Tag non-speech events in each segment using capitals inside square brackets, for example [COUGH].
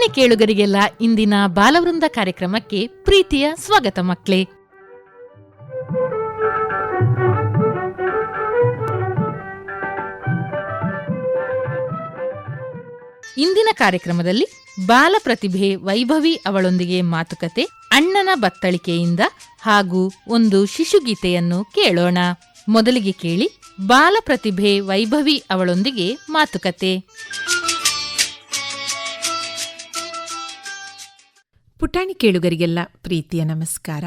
ಪುಟಾಣಿ ಕೇಳುಗರಿಗೆಲ್ಲ ಇಂದಿನ ಬಾಲವೃಂದ ಕಾರ್ಯಕ್ರಮಕ್ಕೆ ಪ್ರೀತಿಯ ಸ್ವಾಗತ ಮಕ್ಕಳೇ. ಇಂದಿನ ಕಾರ್ಯಕ್ರಮದಲ್ಲಿ ಬಾಲ ಪ್ರತಿಭೆ ವೈಭವಿ ಅವಳೊಂದಿಗೆ ಮಾತುಕತೆ, ಅಣ್ಣನ ಬತ್ತಳಿಕೆಯಿಂದ ಹಾಗೂ ಒಂದು ಶಿಶುಗೀತೆಯನ್ನು ಕೇಳೋಣ. ಮೊದಲಿಗೆ ಕೇಳಿ ಬಾಲ ಪ್ರತಿಭೆ ವೈಭವಿ ಅವಳೊಂದಿಗೆ ಮಾತುಕತೆ. ಪುಟಾಣಿ ಕೇಳುಗರಿಗೆಲ್ಲ ಪ್ರೀತಿಯ ನಮಸ್ಕಾರ.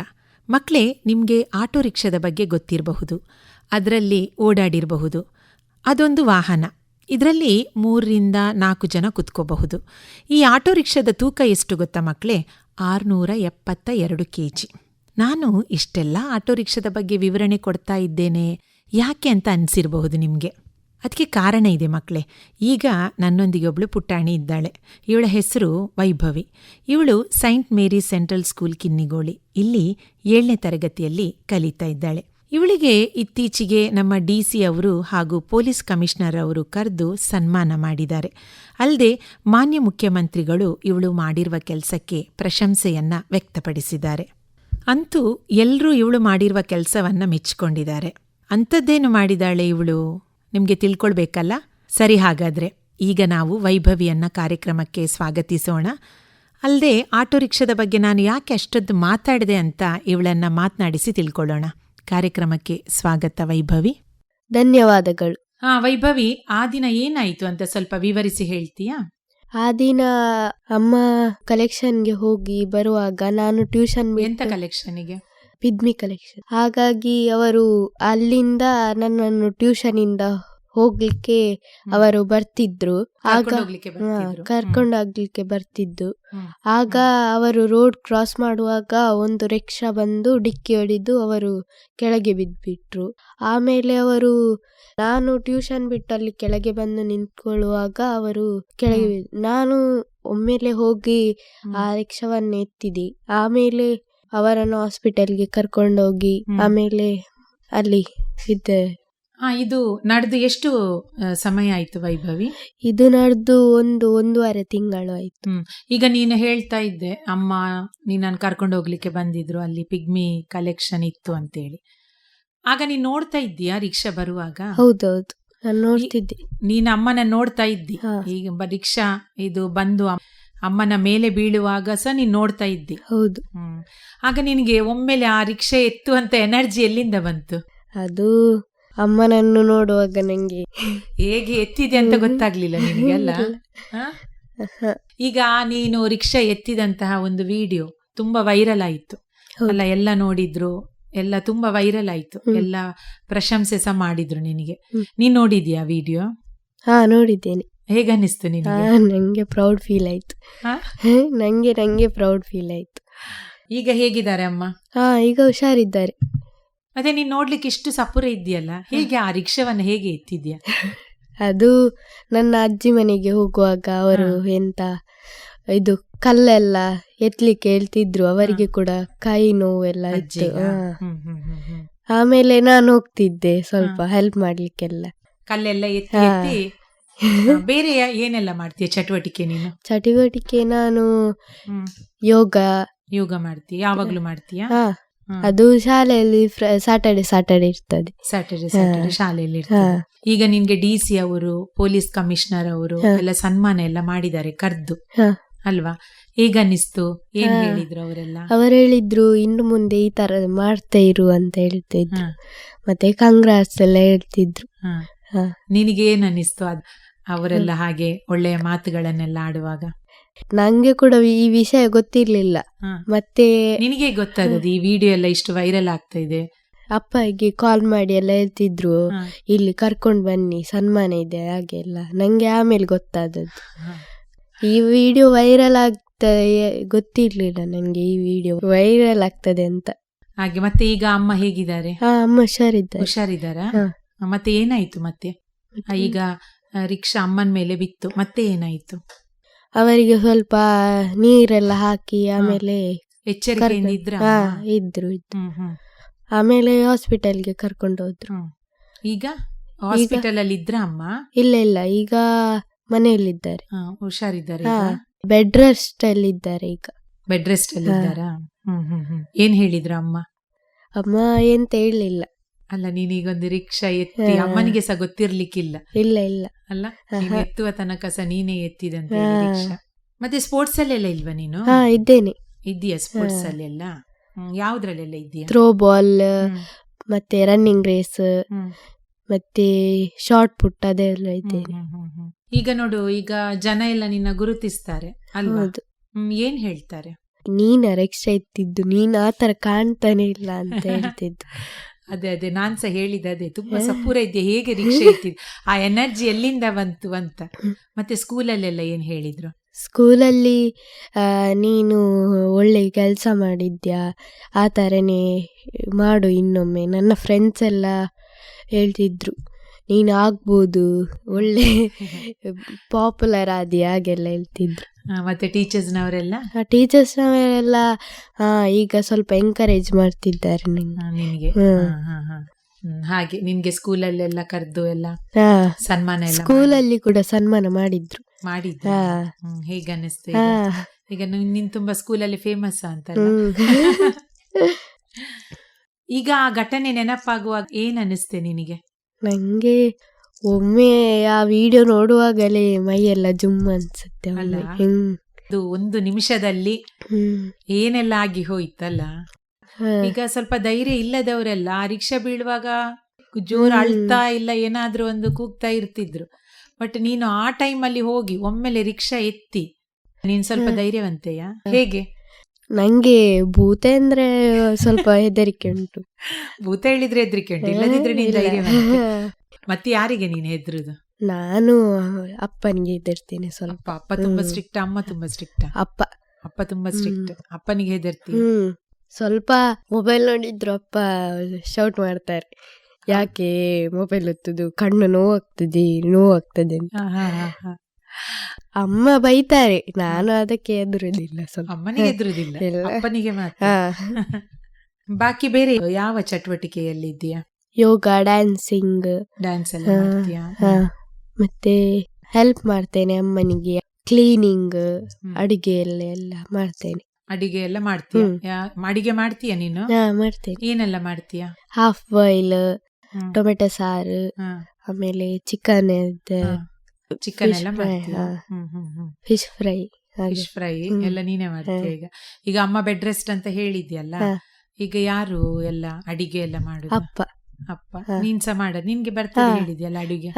ಮಕ್ಕಳೇ ನಿಮಗೆ ಆಟೋ ರಿಕ್ಷಾದ ಬಗ್ಗೆ ಗೊತ್ತಿರಬಹುದು. ಅದರಲ್ಲಿ ಓಡಾಡಿರಬಹುದು. ಅದೊಂದು ವಾಹನ. ಇದರಲ್ಲಿ ಮೂರರಿಂದ ನಾಲ್ಕು ಜನ ಕುತ್ಕೋಬಹುದು. ಈ ಆಟೋ ರಿಕ್ಷಾದ ತೂಕ ಎಷ್ಟು ಗೊತ್ತಾ ಮಕ್ಕಳೇ ಆರುನೂರ ಎಪ್ಪತ್ತ ಎರಡು ಕೆ ಜಿ ನಾನು ಇಷ್ಟೆಲ್ಲ ಆಟೋ ರಿಕ್ಷಾದ ಬಗ್ಗೆ ವಿವರಣೆ ಕೊಡ್ತಾ ಇದ್ದೇನೆ. ಯಾಕೆ ಅಂತ ಅನಿಸಿರಬಹುದು ನಿಮಗೆ? ಅದಕ್ಕೆ ಕಾರಣ ಇದೆ ಮಕ್ಕಳೇ. ಈಗ ನನ್ನೊಂದಿಗೆ ಒಬ್ಬಳು ಪುಟ್ಟಾಣಿ ಇದ್ದಾಳೆ. ಇವಳ ಹೆಸರು ವೈಭವಿ. ಇವಳು saint Mary central school Kinnigoli. ಇಲ್ಲಿ ಏಳನೇ ತರಗತಿಯಲ್ಲಿ ಕಲಿತಾ ಇದ್ದಾಳೆ. ಇವಳಿಗೆ ಇತ್ತೀಚೆಗೆ ನಮ್ಮ ಡಿ ಸಿ ಅವರು ಹಾಗೂ ಪೊಲೀಸ್ ಕಮಿಷನರ್ ಅವರು ಕರೆದು ಸನ್ಮಾನ ಮಾಡಿದ್ದಾರೆ. ಅಲ್ಲದೆ ಮಾನ್ಯ ಮುಖ್ಯಮಂತ್ರಿಗಳು ಇವಳು ಮಾಡಿರುವ ಕೆಲಸಕ್ಕೆ ಪ್ರಶಂಸೆಯನ್ನ ವ್ಯಕ್ತಪಡಿಸಿದ್ದಾರೆ. ಅಂತೂ ಎಲ್ಲರೂ ಇವಳು ಮಾಡಿರುವ ಕೆಲಸವನ್ನ ಮೆಚ್ಚಿಕೊಂಡಿದ್ದಾರೆ. ಅಂಥದ್ದೇನು ಮಾಡಿದಾಳೆ ಇವಳು? ನಿಮಗೆ ತಿಳ್ಕೊಳ್ಬೇಕಲ್ಲ? ಸರಿ ಹಾಗಾದರೆ ಈಗ ನಾವು ವೈಭವಿಯನ್ನ ಕಾರ್ಯಕ್ರಮಕ್ಕೆ ಸ್ವಾಗತಿಸೋಣ. ಅಲ್ಲದೆ ಆಟೋ ರಿಕ್ಷಾದ ಬಗ್ಗೆ ನಾನು ಯಾಕೆ ಅಷ್ಟೊದ್ದು ಮಾತಾಡಿದೆ ಅಂತ ಇವಳನ್ನ ಮಾತನಾಡಿಸಿ ತಿಳ್ಕೊಳ್ಳೋಣ. ಕಾರ್ಯಕ್ರಮಕ್ಕೆ ಸ್ವಾಗತ ವೈಭವಿ. ಧನ್ಯವಾದಗಳು. ಹಾ ವೈಭವಿ ಆ ದಿನ ಏನಾಯ್ತು ಅಂತ ಸ್ವಲ್ಪ ವಿವರಿಸಿ ಹೇಳ್ತೀಯಾ? ಆ ದಿನ ಅಮ್ಮ ಕಲೆಕ್ಷನ್ಗೆ ಹೋಗಿ ಬರುವಾಗ ನಾನು ಟ್ಯೂಷನ್ ಎಂತ ಕಲೆಕ್ಷನ್ಗೆ ಪಿದ್ಮಿ ಕಲೆಕ್ಷನ್ ಹಾಗಾಗಿ ಅವರು ಅಲ್ಲಿಂದ ನನ್ನನ್ನು ಟ್ಯೂಷನ್ ಇಂದ ಹೋಗ್ಲಿಕ್ಕೆ ಅವರು ಬರ್ತಿದ್ರು. ಆಗ ಕರ್ಕೊಂಡೋಗ್ಲಿಕ್ಕೆ ಬರ್ತಿದ್ದು. ಆಗ ಅವರು ರೋಡ್ ಕ್ರಾಸ್ ಮಾಡುವಾಗ ಒಂದು ರಿಕ್ಷಾ ಬಂದು ಡಿಕ್ಕಿ ಹೊಡೆದು ಅವರು ಕೆಳಗೆ ಬಿದ್ದ್ಬಿಟ್ರು ಆಮೇಲೆ ಅವರು ನಾನು ಟ್ಯೂಷನ್ ಬಿಟ್ಟು ಅಲ್ಲಿ ಕೆಳಗೆ ಬಂದು ನಿಂತ್ಕೊಳ್ಳುವಾಗ ಅವರು ಕೆಳಗೆ ನಾನು ಒಮ್ಮೆಲೆ ಹೋಗಿ ಆ ರಿಕ್ಷಾವನ್ನು ಎತ್ತಿದೆ. ಆಮೇಲೆ ಅವರನ್ನು ಹಾಸ್ಪಿಟಲ್ಗೆ ಕರ್ಕೊಂಡೋಗಿ ಹೋಗಿ ಆಮೇಲೆ ಅಲ್ಲಿ ಇದ್ದೆ. ಆ ಇದು ನಡೆದು ಎಷ್ಟು ಆ, ಸಮಯ ಆಯ್ತು ವೈಭವಿ? ಇದು ನಡೆದು ಒಂದು ಒಂದೂವರೆ ತಿಂಗಳು ಆಯ್ತು. ಈಗ ನೀನು ಹೇಳ್ತಾ ಇದ್ದೆ ಅಮ್ಮ ನೀನನ್ನು ಕರ್ಕೊಂಡು ಹೋಗ್ಲಿಕ್ಕೆ ಬಂದಿದ್ರು ಅಲ್ಲಿ ಪಿಗ್ಮಿ ಕಲೆಕ್ಷನ್ ಇತ್ತು ಅಂತೇಳಿ. ಆಗ ನೀನ್ ನೋಡ್ತಾ ಇದ್ದೀಯಾ ರಿಕ್ಷಾ ಬರುವಾಗ? ಹೌದೌದು ನಾನು ನೋಡ್ತಿದ್ದೆ. ನೀನ್ ಅಮ್ಮನ ನೋಡ್ತಾ ಇದ್ದಿ? ಹಾ. ಈಗ ಬ- ರಿಕ್ಷಾ ಇದು ಬಂದು ಅಮ್- ಅಮ್ಮನ ಮೇಲೆ ಬೀಳುವಾಗ ಸಹ ನೀನ್ ನೋಡ್ತಾ ಇದ್ದಿ. ಹೌದು. ಹ್ಮ್. ಆಗ ನಿನಗೆ ಒಮ್ಮೆಲೆ ಆ ರಿಕ್ಷೆ ಎತ್ತು ಅಂತ ಎನರ್ಜಿ ಎಲ್ಲಿಂದ ಬಂತು? ಅದು ಅಮ್ಮನನ್ನು ನೋಡುವಾಗ ನಂಗೆ. ಹೇಗೆ ಎತ್ತಿದೆ ಅಂತ ಗೊತ್ತಾಗ್ಲಿಲ್ಲ ನಿನಗೆ ಅಲ್ಲ? [LAUGHS] ಈಗ ನೀನು ರಿಕ್ಷಾ ಎತ್ತಿದಂತಹ ಒಂದು ವಿಡಿಯೋ ತುಂಬಾ ವೈರಲ್ ಆಯಿತು. ಹೌದು. ಅಲ್ಲ ಎಲ್ಲ ನೋಡಿದ್ರು ಎಲ್ಲ ತುಂಬಾ ವೈರಲ್ ಆಯ್ತು. ಹ್ಮ್. ಎಲ್ಲ ಪ್ರಶಂಸೆ ಸಹ ಮಾಡಿದ್ರು ನಿನಗೆ. ಹ್ಮ್. ನೀನ್ ನೋಡಿದ್ಯಾ ವಿಡಿಯೋ? ಹಾ ನೋಡಿದ್ದೇನೆ. ಹೇಗನ್ನಿಸ್ತು ಹಾ ನಿನಗೆ? ನಂಗೆ ಪ್ರೌಡ್ ಫೀಲ್ ಆಯ್ತು? [LAUGHS] ನಂಗೆ ನಂಗೆ ಪ್ರೌಡ್ ಫೀಲ್ ಆಯ್ತು. ಈಗ ಹೇಗಿದ್ದಾರೆ ಅಮ್ಮ? ಹಾ ಈಗ ಹುಷಾರಿದ್ದಾರೆ. ಮತ್ತೆ ನೀನ್ ನೋಡ್ಲಿಕ್ಕೆ ಇಷ್ಟು ಸಪುರ ಇದೆಯಲ್ಲ ಹೇಗೆ ಆ ರಿಕ್ಷಾವನ್ನ ಹೇಗೆ ಎತ್ತಿದ್ಯಾ [LAUGHS] ಅದು ನನ್ನ ಅಜ್ಜಿ ಮನೆಗೆ ಹೋಗುವಾಗ ಅವರು ಎಂತ ಇದು ಕಲ್ಲೆಲ್ಲ ಎತ್ಲಿಕ್ಕೆ ಹೇಳ್ತಿದ್ರು ಅವರಿಗೆ ಕೂಡ ಕೈ ಇತ್ತು. ಹ್ಮ್, ಹ್ಮ್, ಹ್ಮ್. ಆಮೇಲೆ ನಾನು ಹೋಗ್ತಿದ್ದೆ ಸ್ವಲ್ಪ ಹೆಲ್ಪ್ ಮಾಡ್ಲಿಕ್ಕೆಲ್ಲ. ಕಲ್ಲೆಲ್ಲ ಎತ್ತಿ ಆ, [LAUGHS] ಬೇರೆ ಯಾ- ಏನೆಲ್ಲ ಮಾಡ್ತೀಯ ಚಟುವಟಿಕೆ ನೀನು ಚಟುವಟಿಕೆ ನಾನು ಹ್ಮ್. ಯೋಗ ಯೋಗ ಮಾಡ್ತೀಯ ಯಾವಾಗ್ಲೂ ಮಾಡ್ತೀಯಾ ಹಾ ಅದು ಶಾಲೆಯಲ್ಲಿ ಸಾಟರ್ಡೆ ಸಾಟರ್ಡೆ ಇರ್ತದೆ ಸ್ಯಾಟರ್ಡೆ. ಸ್ಯಾಟರ್ಡೆ ಶಾಲೆಯಲ್ಲಿ ಹಾ ಇರ್ತದೆ ಈಗ ನಿನ್ಗೆ ಡಿ ಸಿ ಅವರು ಪೊಲೀಸ್ ಕಮಿಷನರ್ ಅವರು ಹಾ. ಎಲ್ಲ ಸನ್ಮಾನ ಎಲ್ಲ ಮಾಡಿದ್ದಾರೆ ಕರ್ದು ಹಾ. ಅಲ್ವಾ ಹೇಗನ್ನಿಸ್ತು ಏನ್ ಹಾ. ಹೇಳಿದ್ರು ಅವರೆಲ್ಲ ಅವರು ಹೇಳಿದ್ರು ಇನ್ನು ಮುಂದೆ ಈ ತರ ಮಾಡ್ತಾ ಇರು ಅಂತ ಹೇಳ್ತಿದ್ರು ಹಾ. ಮತ್ತೆ ಕಾಂಗ್ರೆಸ್ ಎಲ್ಲ ಹೇಳ್ತಿದ್ರು ಹಾ. ಹಾ. ನಿನಗೆ ಏನ್ ಅನ್ನಿಸ್ತು ಅದ್ ಅವರೆಲ್ಲ ಹಾಗೆ ಒಳ್ಳೆಯ ಮಾತುಗಳನ್ನೆಲ್ಲ ಆಡುವಾಗ. ನಂಗೆ ಕೂಡ ಈ ವಿಷಯ ಗೊತ್ತಿರ್ಲಿಲ್ಲ. ಮತ್ತೆ ನಿನಗೆ ಗೊತ್ತಾಗದು ಈ ವಿಡಿಯೋ ಎಲ್ಲ ಇಷ್ಟು ವೈರಲ್ ಆಗ್ತಾ ಇದೆ? ಅಪ್ಪಗೆ ಕಾಲ್ ಮಾಡಿ ಎಲ್ಲ ಹೇಳ್ತಿದ್ರು ಇಲ್ಲಿ ಕರ್ಕೊಂಡು ಬನ್ನಿ ಸನ್ಮಾನ ಇದೆ ಹಾಗೆ ಎಲ್ಲ. ನಂಗೆ ಆಮೇಲೆ ಗೊತ್ತಾದದ್ದು. ಈ ವಿಡಿಯೋ ವೈರಲ್ ಆಗ್ತದೆ ಗೊತ್ತಿರ್ಲಿಲ್ಲ ನಂಗೆ ಈ ವಿಡಿಯೋ ವೈರಲ್ ಆಗ್ತದೆ ಅಂತ. ಹಾಗೆ ಮತ್ತೆ ಈಗ ಅಮ್ಮ ಹೇಗಿದ್ದಾರೆ? ಹಾ ಅಮ್ಮ ಹುಷಾರಿದ್ದಾರೆ. ಹುಷಾರಿದ್ದಾರ? ಮತ್ತೆ ಏನಾಯ್ತು ಮತ್ತೆ? ಈಗ ರಿಕ್ಷಾ ಅಮ್ಮನ ಮೇಲೆ ಬಿತ್ತು. ಮತ್ತೆ ಏನಾಯ್ತು? ಅವರಿಗೆ ಸ್ವಲ್ಪ ನೀರೆಲ್ಲ ಹಾಕಿ ಆಮೇಲೆ ಎಚ್ಚರಿಕೆಯಿಂದ ಇದ್ರ ಹಾ ಇದ್ರು ಇದ್ರು. ಹ್ಮ್ ಹ್ಮ್. ಆಮೇಲೆ ಹಾಸ್ಪಿಟಲ್ಗೆ ಕರ್ಕೊಂಡು ಹೋದ್ರು. ಹ್ಮ್. ಈಗ? ಹಾಸ್ಪಿಟಲ್ ಅಲ್ಲಿ ಇದ್ರ ಅಮ್ಮ? ಇಲ್ಲ ಇಲ್ಲ. ಈಗ ಮನೆಯಲ್ಲಿದ್ದಾರೆ. ಹಾ, ಹುಷಾರಿದ್ದಾರೆ. ಈಗ? ಬೆಡ್ ರೆಸ್ಟ್ ಅಲ್ಲಿ ಇದ್ದಾರೆ ಈಗ. ಬೆಡ್ ರೆಸ್ಟ್ ಅಲ್ಲಿ ಹಾ. ಇದ್ದಾರಾ? ಹ್ಮ್ ಹ್ಮ್ ಹ್ಮ್. ಏನ್ ಹೇಳಿದ್ರ ಅಮ್ಮ? ಅಮ್ಮ ಎಂತ ಹೇಳಿಲ್ಲ. ಅಲ್ಲ ನೀನೀಗೊಂದು ರಿಕ್ಷಾ ಎತ್ತಿ. ಅಮ್ಮನಿಗೆ ಸಹ ಗೊತ್ತಿರ್ಲಿಕ್ಕಿಲ್ಲ. ಇಲ್ಲ ಇಲ್ಲ. ಅಲ್ಲ ನೀನು. ಎತ್ತುವ ತನಕ ಸಹ ನೀನೇ ಎತ್ತಿದಂತ ರಿಕ್ಷಾ. ಮತ್ತೆ ಸ್ಪೋರ್ಟ್ಸ್ ಅಲ್ಲೆಲ್ಲ ಇಲ್ವಾ ನೀನು? ಹಾ ಇದ್ದೇನೆ. ಇದ್ದೀಯಾ ಸ್ಪೋರ್ಟ್ಸ್. ಅಲ್ಲೆಲ್ಲ? ಯಾವ್ದ್ರಲ್ಲೆಲ್ಲ ಇದೆಯಾ ಥ್ರೋ ಬಾಲ್ ಮತ್ತೆ ರನ್ನಿಂಗ್ ರೇಸ್ ಮತ್ತೆ ಶಾರ್ಟ್ ಪುಟ್ ಅದೆಲ್ಲ ಇದೆ ಇದ್ದೇನೆ. ಈಗ ನೋಡು ಈಗ ಜನ ಎಲ್ಲ ನಿನ್ನ ಗುರುತಿಸ್ತಾರೆ ಅಲ್ವಾ? ಏನ್ ಹೇಳ್ತಾರೆ? ನೀನ ರಿಕ್ಷಾ ಎತ್ತಿದ್ದು ನೀನ್ ಆತರ ಕಾಣ್ತಾನೆ ಇಲ್ಲ ಅಂತ [LAUGHS] ಹೇಳ್ತಿದ್ದು. ಅದೇ ಅದೇ ನಾನ್ಸ ಸಹ ಹೇಳಿದೆ ಅದೇ ತುಂಬಾ ಸಪೂರ ಇದ್ದೆ ಹೇಗೆ ರಿಕ್ಷೆ ಎತ್ತಿದ್ ಆ ಎನರ್ಜಿ ಎಲ್ಲಿಂದ ಬಂತು ಅಂತ. ಮತ್ತೆ ಸ್ಕೂಲಲ್ಲೆಲ್ಲ ಏನ್ ಹೇಳಿದ್ರು? ಸ್ಕೂಲಲ್ಲಿ ನೀನು ಒಳ್ಳೆ ಕೆಲಸ ಮಾಡಿದ್ಯಾ? ಆ ಥರನೇ ಮಾಡು ಇನ್ನೊಮ್ಮೆ. ನನ್ನ ಫ್ರೆಂಡ್ಸ್ ಎಲ್ಲ ಹೇಳ್ತಿದ್ರು. ನೀನು ಆಗ್ಬೋದು ಒಳ್ಳೆ ಪಾಪ್ಯುಲರ್ ಆದಿ ಹಾಗೆಲ್ಲ ಹೇಳ್ತಿದ್ರು. ಮತ್ತೆ ಟೀಚರ್ಸ್ನವರೆಲ್ಲ ಟೀಚರ್ಸ್ನವರೆಲ್ಲ ಈಗ ಸ್ವಲ್ಪ ಎಂಕರೇಜ್ ಮಾಡ್ತಿದ್ದಾರೆ ನಿಮಗೆ. ಹಾಗೆ ನಿನ್ಗೆ ಸ್ಕೂಲಲ್ಲೆಲ್ಲ ಕರೆದು ಎಲ್ಲ ಸನ್ಮಾನ ಎಲ್ಲ ಸ್ಕೂಲಲ್ಲಿ ಕೂಡ ಸನ್ಮಾನ ಮಾಡಿದ್ರು. ಮಾಡಿದ್ರು? ಹೇಗೆ ಅನ್ನಿಸ್ತು ಈಗ? ನೀನ್ ತುಂಬಾ ಸ್ಕೂಲಲ್ಲಿ ಫೇಮಸ್ ಅಂತ ಈಗ ಆ ಘಟನೆ ನೆನಪಾಗುವಾಗ ಏನ್ ಅನಿಸ್ತೆ ನಿನಗೆ? ನಂಗೆ ಒಮ್ಮೆ ಆ ವಿಡಿಯೋ ನೋಡುವಾಗಲೇ ಮೈಯೆಲ್ಲ ಜುಮ್ ಅನ್ಸುತ್ತೆ ಒಮ್ಮೆ. ಅಲ್ಲ? ಹ್ಮ್ ಅದು ಒಂದು ನಿಮಿಷದಲ್ಲಿ ಹ್ಮ್ ಏನೆಲ್ಲ ಆಗಿ ಹೋಯ್ತಲ್ಲ ಹಾ. ಈಗ ಸ್ವಲ್ಪ ಧೈರ್ಯ ಇಲ್ಲದವರೆಲ್ಲ ಆ ರಿಕ್ಷಾ ಬೀಳುವಾಗ ಜೋರ್ ಹ್ಮ್. ಅಳ್ತಾ ಇಲ್ಲ ಏನಾದ್ರೂ ಒಂದು ಕೂಗ್ತಾ ಇರ್ತಿದ್ರು ಬಟ್ ನೀನು ಆ ಟೈಮಲ್ಲಿ ಹೋಗಿ ಒಮ್ಮೆಲೆ ರಿಕ್ಷಾ ಎತ್ತಿ ನೀನ್ ಸ್ವಲ್ಪ ಹ್ಮ್. ಧೈರ್ಯವಂತೆಯಾ ಹೇಗೆ ನಂಗೆ ಭೂತ ಅಂದ್ರೆ ಸ್ವಲ್ಪ ಹೆದರಿಕೆ [LAUGHS] ಉಂಟು. ಭೂತ ಹೇಳಿದ್ರೆ ಹೆದರಿಕೆ ಉಂಟು. ಇಲ್ಲದಿದ್ರೆ ನೀನ್ [LAUGHS] ಮತ್ತೆ. ಯಾರಿಗೆ ನೀನು ಹೆದ್ರುದು? ನಾನು ಅಪ್ಪನಿಗೆ ಹೆದರ್ತೀನಿ ಸ್ವಲ್ಪ. ಅಪ್ಪ ಅಪ್ಪ ತುಂಬಾ ಹ್ಮ್. ಸ್ಟ್ರಿಕ್ಟ್ ಅಮ್ಮ ತುಂಬಾ ಸ್ಟ್ರಿಕ್ಟ್ ಅಪ್ಪ. ಅಪ್ಪ ತುಂಬಾ ಸ್ಟ್ರಿಕ್ಟ್ ಅಪ್ಪನಿಗೆ ಹೆದರ್ತಿ ಹ್ಮ್. ಸ್ವಲ್ಪ ಮೊಬೈಲ್ ನೋಡಿದ್ರು ಅಪ್ಪ ಶೌಟ್ ಮಾಡ್ತಾರೆ. ಯಾಕೆ ಮೊಬೈಲ್ ಒತ್ತುದು? ಕಣ್ಣು ನೋವಾಗ್ತದೆ ನೋವಾಗ್ತದೆ ಅಂತ. ಅಮ್ಮ ಬೈತಾರೆ. ನಾನು ಅದಕ್ಕೆ ಎದುರುದಿಲ್ಲ ಸ್ವಲ್ಪ. ಅಮ್ಮನಿಗೆ. ಅಪ್ಪನಿಗೆ ಮಾತ್ರ. ಬಾಕಿ ಬೇರೆ ಯಾವ ಚಟುವಟಿಕೆಯಲ್ಲಿ ಇದೆಯಾ ಯೋಗ ಡ್ಯಾನ್ಸಿಂಗ್ ಡ್ಯಾನ್ಸ್ ಎಲ್ಲ ಮಾಡ್ತೀಯಾ? ಮತ್ತೆ ಹೆಲ್ಪ್ ಮಾಡ್ತೇನೆ ಅಮ್ಮನಿಗೆ. ಕ್ಲೀನಿಂಗ್. ಅಡಿಗೆ ಎಲ್ಲ ಎಲ್ಲ ಮಾಡ್ತೇನೆ. ಅಡಿಗೆ ಎಲ್ಲ ಮಾಡ್ತೀಯ. ಅಡಿಗೆ ಮಾಡ್ತೀಯ ನೀನು? ಮಾಡ್ತೇನೆ. ಏನೆಲ್ಲ ಮಾಡ್ತೀಯ? ಹಾಫ್ ಬಾಯ್ಲ್ ಟೊಮೆಟೊ ಸಾರು ಆಮೇಲೆ ಚಿಕನ್. ಚಿಕನ್ ಎಲ್ಲ ಫಿಶ್ ಫ್ರೈ ಫಿಶ್ ಫ್ರೈ ಎಲ್ಲ ನೀನೇ ಮಾಡ್ತೀಯ ಈಗ. ಈಗ ಅಮ್ಮ ಬೆಡ್ ರೆಸ್ಟ್ ಅಂತ ಹೇಳಿದ್ಯಲ್ಲ ಈಗ ಯಾರು ಎಲ್ಲ ಅಡಿಗೆ ಎಲ್ಲ ಮಾಡುದು? ಅಪ್ಪ. ಅಪ್ಪ. ನೀನ್ಸ ಮಾಡೋದು ನಿನ್ಗೆ ಬರ್ತದೆ ಹೇಳಿದ್ಯಲ್ಲ ಅಡಿಗೆ?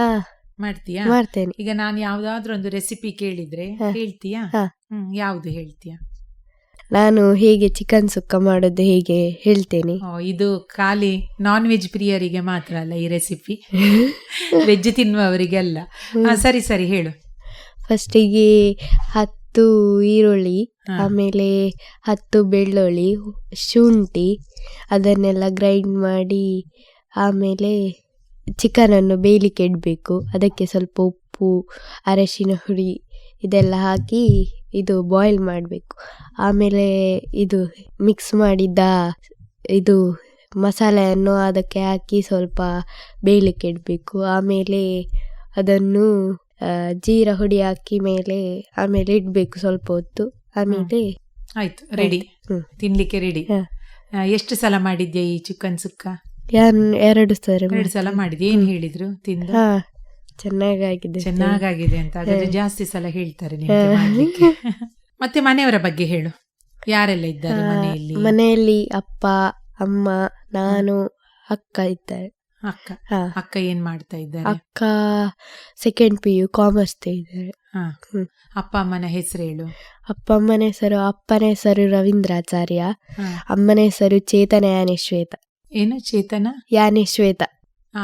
ಮಾಡ್ತೀಯಾ? ಮಾಡ್ತೇನೆ. ಈಗ ನಾನು ಯಾವ್ದಾದ್ರು ಒಂದು ರೆಸಿಪಿ ಕೇಳಿದ್ರೆ. ಹೇಳ್ತೀಯಾ. ಹ್ಮ್ ಯಾವ್ದು ಹೇಳ್ತೀಯಾ? ನಾನು ಹೇಗೆ ಚಿಕನ್ ಸುಕ್ಕ ಮಾಡೋದು ಹೇಗೆ ಹೇಳ್ತೇನೆ? ಇದು ಖಾಲಿ ನಾನ್ ವೆಜ್ ಪ್ರಿಯರಿಗೆ ಮಾತ್ರ ಅಲ್ಲ ಈ ರೆಸಿಪಿ ವೆಜ್ [LAUGHS] ತಿನ್ನುವವರಿಗೆ ಅಲ್ಲ ಸರಿ ಸರಿ ಹೇಳು. ಫಸ್ಟಿಗೆ ಹತ್ತು ಈರುಳ್ಳಿ ಆಮೇಲೆ ಹತ್ತು ಬೆಳ್ಳುಳ್ಳಿ ಶುಂಠಿ ಅದನ್ನೆಲ್ಲ ಗ್ರೈಂಡ್ ಮಾಡಿ ಆಮೇಲೆ ಚಿಕನನ್ನು ಬೇಯಲಿಕ್ಕೆ ಇಡಬೇಕು. ಅದಕ್ಕೆ ಸ್ವಲ್ಪ ಉಪ್ಪು ಅರಶಿನ ಹುಡಿ ಇದೆಲ್ಲ ಹಾಕಿ ಇದು ಬಾಯ್ಲ್ ಮಾಡಬೇಕು. ಆಮೇಲೆ ಇದು ಮಿಕ್ಸ್ ಮಾಡಿದ್ದ ಇದು ಮಸಾಲೆಯನ್ನು ಅದಕ್ಕೆ ಹಾಕಿ ಸ್ವಲ್ಪ ಬೇಯಲಿಕ್ಕೆ ಇಡಬೇಕು. ಆಮೇಲೆ ಅದನ್ನು ಜೀರ ಹುಡಿ ಹಾಕಿ ಮೇಲೆ ಆಮೇಲೆ ಇಡಬೇಕು ಸ್ವಲ್ಪ ಹೊತ್ತು. ಆಮೇಲೆ ಆಯ್ತು ರೆಡಿ ತಿನ್ನಲಿಕ್ಕೆ ತಿನ್ಲಿಕ್ಕೆ ರೆಡಿ. ಎಷ್ಟು ಸಲ ಮಾಡಿದ್ಯಾ ಈ ಚಿಕನ್ ಸುಕ್ಕ? ಎರಡು ಸರಿ ಎರಡು ಸಲ ಮಾಡಿದ್ಯಾ? ಏನು ಹೇಳಿದ್ರು ತಿಂದು? ಚೆನ್ನಾಗಾಗಿದೆ ಚೆನ್ನಾಗಾಗಿದೆ ಅಂತ. ಹಾಗಾದ್ರೆ. ಜಾಸ್ತಿ ಸಲ ಹೇಳ್ತಾರೆ ನಿಮ್ಗೆ ಮಾಡ್ಲಿಕ್ಕೆ. ಮತ್ತೆ ಮನೆಯವರ ಬಗ್ಗೆ ಹೇಳು. ಯಾರೆಲ್ಲ ಇದ್ದಾರೆ ಆ, ಮನೆಯಲ್ಲಿ? ಮನೆಯಲ್ಲಿ ಅಪ್ಪ ಅಮ್ಮ ನಾನು ಅಕ್ಕ ಇದ್ದಾರೆ. ಅಕ್ಕ. ಹಾ. ಅಕ್ಕ ಏನ್ ಮಾಡ್ತಾ ಇದ್ದಾರೆ? ಅಕ್ಕ ಸೆಕೆಂಡ್ ಪಿ ಯು ಕಾಮರ್ಸ್ ಇದ್ದಾರೆ. ಹಾ. ಹ್ಮ್. ಅಪ್ಪ ಅಮ್ಮನ ಹೆಸರು ಹೇಳು. ಅಪ್ಪ ಅಮ್ಮನ ಹೆಸರು ಅಪ್ಪನ ಹೆಸರು ರವೀಂದ್ರಾಚಾರ್ಯ. ಹಾ. ಅಮ್ಮನ ಹೆಸರು ಚೇತನ ಯಾನೇಶ್ವೇತ. ಏನು ಚೇತನ? ಯಾನೇಶ್ವೇತ.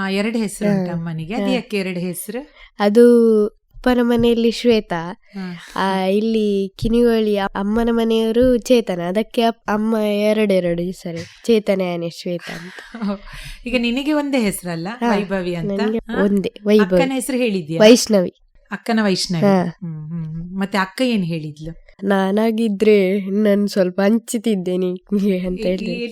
ಎರಡು ಹೆಸರು. ಉಂಟು ಅಮ್ಮನಿಗೆ. ಅದಕ್ಕೆ ಎರಡು ಹೆಸರು? ಅದು ಅಪ್ಪನ ಮನೆಯಲ್ಲಿ ಶ್ವೇತ ಆ, ಇಲ್ಲಿ ಕಿನಿಗೋಳಿ ಅಮ್ಮನ ಮನೆಯವರು ಚೇತನ. ಅದಕ್ಕೆ ಅಮ್ಮ ಎರಡೆರಡು ಸರಿ ಚೇತನ ಯಾನೆ ಶ್ವೇತ ಅಂತ. ಈಗ ನಿನಗೆ ಒಂದೇ ಹೆಸರಲ್ಲ. ವೈಭವಿ ಅಂತ? ಒಂದೇ. ವೈಭವ. ಹೆಸರು ಹೇಳಿದ್ಯಾ? ವೈಷ್ಣವಿ. ಅಕ್ಕನ ವೈಷ್ಣವಿ. ಮತ್ತೆ ಅಕ್ಕ ಏನ್ ಹೇಳಿದ್ಲು? ನಾನಾಗಿದ್ರೆ ನಾನು ಸ್ವಲ್ಪ ಹಂಚುತ್ತಿದ್ದೆ ನಿಮಗೆ ಅಂತ ಹೇಳಿ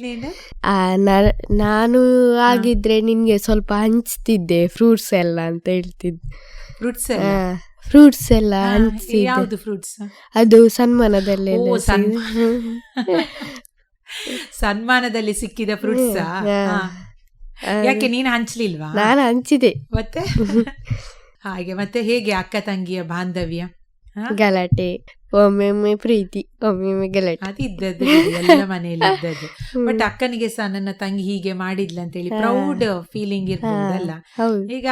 ನಾನು ಆಗಿದ್ರೆ ನಿನ್ಗೆ ಸ್ವಲ್ಪ ಹಂಚ್ತಿದ್ದೆ ಫ್ರೂಟ್ಸ್ ಎಲ್ಲ ಅಂತ ಹೇಳ್ತಿದ್ದೆ. ಫ್ರೂಟ್ಸ್ ಫ್ರೂಟ್ಸ್ ಎಲ್ಲ ಫ್ರೂಟ್ಸ್? ಅದು ಸನ್ಮಾನದಲ್ಲೆಲ್ಲ [LAUGHS] ಸನ್ಮಾನದಲ್ಲಿ ಸಿಕ್ಕಿದ ಫ್ರೂಟ್ಸ್. ಯಾಕೆ ನೀನು ಹಂಚ್ಲಿಲ್ವಾ? ನಾನು ಹಂಚಿದೆ ಮತ್ತೆ? [LAUGHS] ಹಾಗೆ ಮತ್ತೆ ಹೇಗೆ ಅಕ್ಕ ತಂಗಿಯ ಬಾಂಧವ್ಯ? ಗಲಾಟೆ. ಒಮ್ಮೊಮ್ಮೆ ಪ್ರೀತಿ ಒಮ್ಮೊಮ್ಮೆ ಗಲಾಟೆ. ಅದು ಇದ್ದದ್ದು ಎಲ್ಲ ಮನೆಯಲ್ಲಿ [LAUGHS] ಇದ್ದದ್ದು. ಬಟ್ ಅಕ್ಕನಿಗೆ ಸಹ ನನ್ನ ತಂಗಿ ಹೀಗೆ ಮಾಡಿದ್ಲ ಅಂತ ಹೇಳಿ ಪ್ರೌಡ್ ಫೀಲಿಂಗ್ ಇರ್ತದಲ್ಲ ಈಗ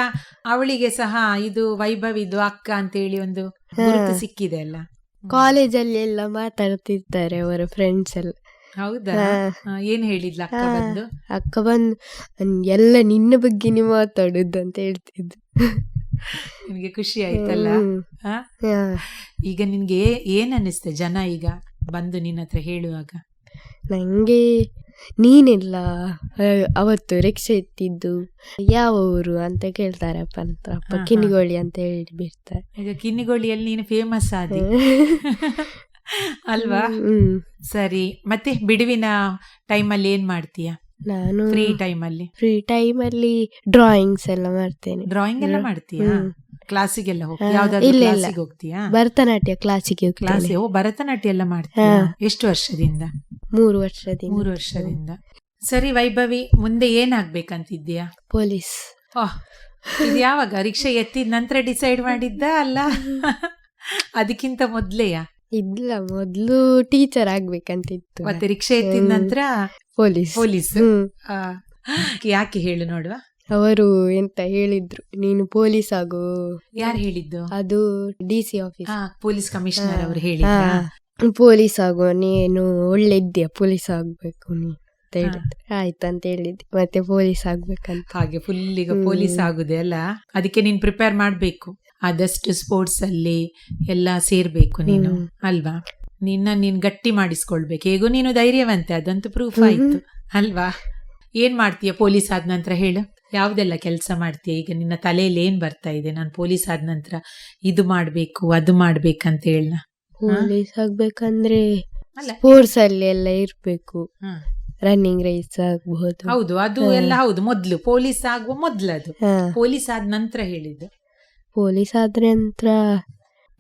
ಅವಳಿಗೆ ಸಹ ಇದು ವೈಭವ್ ಇದು ಅಕ್ಕ ಅಂತೇಳಿ ಒಂದು ಗುರುತು ಸಿಕ್ಕಿದೆ ಅಲ್ಲ. ಕಾಲೇಜಲ್ಲಿ ಎಲ್ಲ ಮಾತಾಡ್ತಿರ್ತಾರೆ ಅವರ ಫ್ರೆಂಡ್ಸ್ ಎಲ್ಲ. ಹೌದಾ? ಏನ್ ಹೇಳಿದ್ಲ ಅಕ್ಕ. ಬಂದು? ಅಕ್ಕ ಬಂದು ಎಲ್ಲ ನಿನ್ನ ಬಗ್ಗೆನೇ ಮಾತಾಡುದು ಅಂತ ಹೇಳ್ತಿದ್ದು. [LAUGHS] ನಿಮ್ಗೆ ಖುಷಿ ಆಯ್ತಲ್ಲ. ಈಗ ನಿನ್ಗೆ ಏನ್ ಅನ್ನಿಸ್ತೆ ಜನ ಈಗ ಬಂದು ನಿನ್ನ ಹತ್ರ ಹೇಳುವಾಗ? ನಂಗೆ ನೀನಿಲ್ಲ ಅವತ್ತು ರಿಕ್ಷೆ ಎತ್ತಿದ್ದು ಯಾವ ಊರು ಅಂತ ಕೇಳ್ತಾರೆ ಅಪ್ಪ ಹತ್ರ. ಅಪ್ಪ. ಕಿನಿಗೋಳಿ ಅಂತ ಹೇಳಿ ಬಿಡ್ತಾರೆ. ಈಗ ಕಿನ್ನಿಗೋಳಿಯಲ್ಲಿ ನೀನು ಫೇಮಸ್ ಆದಿ. ಅಲ್ವಾ? ಸರಿ. ಮತ್ತೆ ಬಿಡುವಿನ ಟೈಮಲ್ಲಿ ಏನ್ ಮಾಡ್ತೀಯ? ನಾನು ಫ್ರೀ ಟೈಮ್ ಅಲ್ಲಿ? ಫ್ರೀ ಟೈಮ್ ಅಲ್ಲಿ ಡ್ರಾಯಿಂಗ್ಸ್ ಎಲ್ಲ ಮಾಡ್ತೇನೆ. ಡ್ರಾಯಿಂಗ್ ಎಲ್ಲ. ಮಾಡ್ತೀಯಾ. ಕ್ಲಾಸಿಗೆಲ್ಲ ಹೋಗ್ತೀಯ? ಹೋಗ್ತೀಯಾ? ಭರತನಾಟ್ಯ ಕ್ಲಾಸಿಗೆ ಕ್ಲಾಸ್ ಭರತನಾಟ್ಯ ಎಲ್ಲ ಮಾಡ್ತೀಯಾ? ಎಷ್ಟು ವರ್ಷದಿಂದ? ಮೂರು ವರ್ಷದಿಂದ. ಮೂರು ವರ್ಷದಿಂದ. ಸರಿ ವೈಭವಿ ಮುಂದೆ ಏನಾಗ್ಬೇಕಂತಿದ್ಯಾ ಪೊಲೀಸ್. ಯಾವಾಗ ರಿಕ್ಷಾ ಎತ್ತಿದ ನಂತರ ಡಿಸೈಡ್ ಮಾಡಿದ್ದ ಅಲ್ಲ? [LAUGHS] ಅದಕ್ಕಿಂತ ಮೊದ್ಲೆಯಾ? ಇಲ್ಲ ಮೊದ್ಲು ಟೀಚರ್ ಆಗ್ಬೇಕಂತಿತ್ತು ಮತ್ತೆ ರಿಕ್ಷೆ ಎತ್ತಿದ. ನಂತರ ಪೊಲೀಸ್. ಪೊಲೀಸ್. ಯಾಕೆ ಹೇಳು ನೋಡುವ. ಅವರು ಎಂತ ಹೇಳಿದ್ರು ನೀನು ಪೊಲೀಸ್ ಆಗು. ಯಾರು ಹೇಳಿದ್ದು? ಅದು D C office police commissioner. ಅವರು ಹೇಳಿ ಪೊಲೀಸ್ ಆಗು ನೀನು ಒಳ್ಳೆ ಇದ್ದೀಯ ಪೊಲೀಸ್ ಆಗ್ಬೇಕು ನೀ ಅಂತ ಹೇಳಿದ್ರು. ಆಯ್ತಂತ ಹೇಳಿದ್ದೆ ಮತ್ತೆ ಪೊಲೀಸ್ ಆಗ್ಬೇಕಂತ. ಹಾಗೆ ಫುಲ್ ಈಗ ಪೊಲೀಸ್ ಆಗುದೆ ಅಲ್ಲ ಅದಕ್ಕೆ ನೀನ್ ಪ್ರಿಪೇರ್ ಮಾಡ್ಬೇಕು. ಆದಷ್ಟು ಸ್ಪೋರ್ಟ್ಸ್ ಅಲ್ಲಿ ಎಲ್ಲ ಸೇರ್ಬೇಕು ನೀನು ಅಲ್ವಾ? ನಿನ್ನ ನೀನ್ ಗಟ್ಟಿ ಮಾಡಿಸ್ಕೊಳ್ಬೇಕು. ಹೇಗೂ ನೀನು ಧೈರ್ಯವಂತೆ ಅದಂತೂ ಪ್ರೂಫ್ ಆಯ್ತು ಅಲ್ವಾ? ಏನ್ ಮಾಡ್ತೀಯ ಪೊಲೀಸ್ ಆದ ನಂತರ ಹೇಳು. ಯಾವ್ದೆಲ್ಲ ಕೆಲಸ ಮಾಡ್ತೀಯ? ಈಗ ನಿನ್ನ ತಲೆಯಲ್ಲಿ ಏನ್ ಬರ್ತಾ ಇದೆ? ನಾನು ಪೊಲೀಸ್ ಆದ ನಂತರ ಇದು ಮಾಡ್ಬೇಕು ಅದು ಮಾಡ್ಬೇಕಂತ ಹೇಳ ಪೊಲೀಸ್ ಆಗ್ಬೇಕಂದ್ರೆ ಸ್ಪೋರ್ಟ್ಸ್ ಅಲ್ಲಿ ಎಲ್ಲ ಇರ್ಬೇಕು. ರನ್ನಿಂಗ್ ರೇಸ್ ಆಗ್ಬಹುದು ಹೌದು ಅದು ಎಲ್ಲ ಹೌದು ಮೊದ್ಲು ಪೊಲೀಸ್ ಆಗುವ ಮೊದ್ಲು ಅದು ಪೊಲೀಸ್ ಆದ ನಂತರ ಹೇಳಿದ್ದು. ಪೊಲೀಸ್ ಆದ್ರೆ ನಂತರ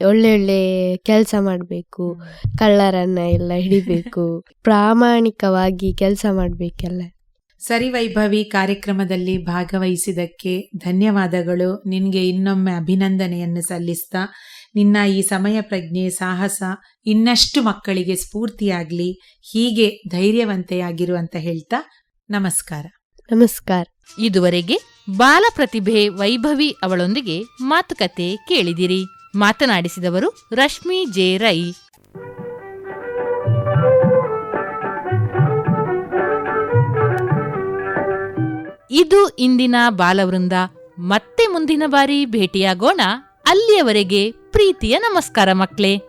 ಒಳ್ಳೆ ಒಳ್ಳೆ ಕೆಲಸ ಮಾಡಬೇಕು. ಕಳ್ಳರನ್ನ ಎಲ್ಲ ಹಿಡಿಬೇಕು. [LAUGHS] ಪ್ರಾಮಾಣಿಕವಾಗಿ ಕೆಲಸ ಮಾಡಬೇಕೆಲ್ಲ. ಸರಿ ವೈಭವಿ ಕಾರ್ಯಕ್ರಮದಲ್ಲಿ ಭಾಗವಹಿಸಿದಕ್ಕೆ ಧನ್ಯವಾದಗಳು. ನಿನಗೆ ಇನ್ನೊಮ್ಮೆ ಅಭಿನಂದನೆಯನ್ನು ಸಲ್ಲಿಸ್ತಾ ನಿನ್ನ ಈ ಸಮಯ ಪ್ರಜ್ಞೆ ಸಾಹಸ ಇನ್ನಷ್ಟು ಮಕ್ಕಳಿಗೆ ಸ್ಫೂರ್ತಿಯಾಗ್ಲಿ ಹೀಗೆ ಧೈರ್ಯವಂತೆಯಾಗಿರು ಅಂತ ಹೇಳ್ತಾ ನಮಸ್ಕಾರ. ನಮಸ್ಕಾರ. ಇದುವರೆಗೆ ಬಾಲ ಪ್ರತಿಭೆ ವೈಭವಿ ಅವಳೊಂದಿಗೆ ಮಾತುಕತೆ ಕೇಳಿದಿರಿ. ಮಾತನಾಡಿಸಿದವರು ರಶ್ಮಿ ಜೆ ರೈ. ಇದು ಇಂದಿನ ಬಾಲವೃಂದ. ಮತ್ತೆ ಮುಂದಿನ ಬಾರಿ ಭೇಟಿಯಾಗೋಣ. ಅಲ್ಲಿಯವರೆಗೆ ಪ್ರೀತಿಯ ನಮಸ್ಕಾರ ಮಕ್ಕಳೇ.